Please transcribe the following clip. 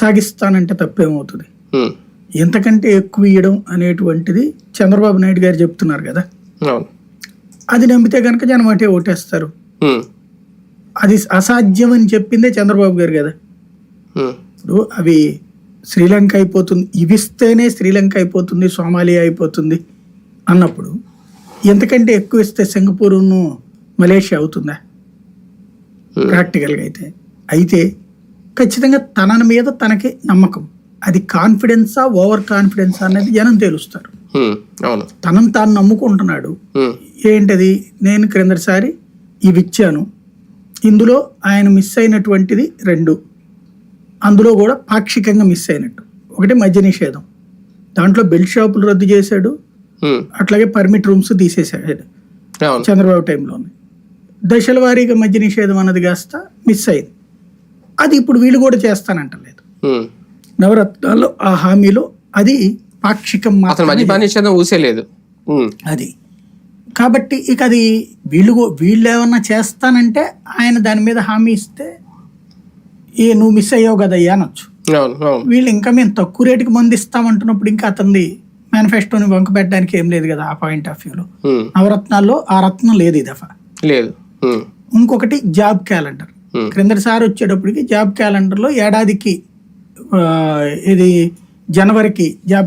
సాగిస్తానంటే తప్పేమవుతుంది? ఎంతకంటే ఎక్కువ ఇవ్వడం అనేటువంటిది చంద్రబాబు నాయుడు గారు చెప్తున్నారు కదా. అది నమ్మితే కనుక జనం అటే ఓటేస్తారు. అది అసాధ్యం అని చెప్పిందే చంద్రబాబు గారు కదా. ఇప్పుడు అవి శ్రీలంక అయిపోతుంది ఇవిస్తేనే శ్రీలంక అయిపోతుంది సోమాలియా అయిపోతుంది అన్నప్పుడు ఎంతకంటే ఎక్కువ ఇస్తే సింగపూర్ను మలేషియా అవుతుందా. ప్రాక్టికల్గా అయితే. అయితే ఖచ్చితంగా తన మీద తనకి నమ్మకం. అది కాన్ఫిడెన్సా ఓవర్ కాన్ఫిడెన్సా అనేది జనం తెలుస్తారు. తనను తాను నమ్ముకుంటున్నాడు. ఏంటది? నేను క్రిందటిసారి ఇవి ఇచ్చాను ఇందులో ఆయన మిస్ అయినటువంటిది రెండు. అందులో కూడా పాక్షికంగా మిస్ అయినట్టు. ఒకటి మద్య నిషేధం దాంట్లో బెల్ట్ షాపులు రద్దు చేశాడు. అట్లాగే పర్మిట్ రూమ్స్ తీసేశాడు. చంద్రబాబు టైంలోనే దశల వారీగా మద్య నిషేధం అన్నది కాస్త మిస్ అయింది. అది ఇప్పుడు వీళ్ళు కూడా చేస్తానంటలేదు. నవరత్నాల్లో ఆ హామీలో అది పాక్షికం నిషేధం ఊసేలేదు అది. కాబట్టి ఇక అది వీళ్ళు వీళ్ళు ఏమన్నా చేస్తానంటే ఆయన దాని మీద హామీ ఇస్తే ఏ నువ్వు మిస్ అయ్యావు కదయ్యా అనొచ్చు. వీళ్ళు ఇంకా మేము తక్కువ రేటుకి మంది ఇస్తామంటున్నప్పుడు ఇంకా అతనిది మేనిఫెస్టోని వంక పెట్టడానికి ఏం లేదు కదా ఆ పాయింట్ ఆఫ్ వ్యూలో. నవరత్నాల్లో ఆ రత్నం లేదు ఈ దఫా. లేదు. ఇంకొకటి జాబ్ క్యాలెండర్. క్రిందటిసారి వచ్చేటప్పటికి జాబ్ క్యాలెండర్లో ఏడాదికి ఆ, ఇది జనవరికి జాబ్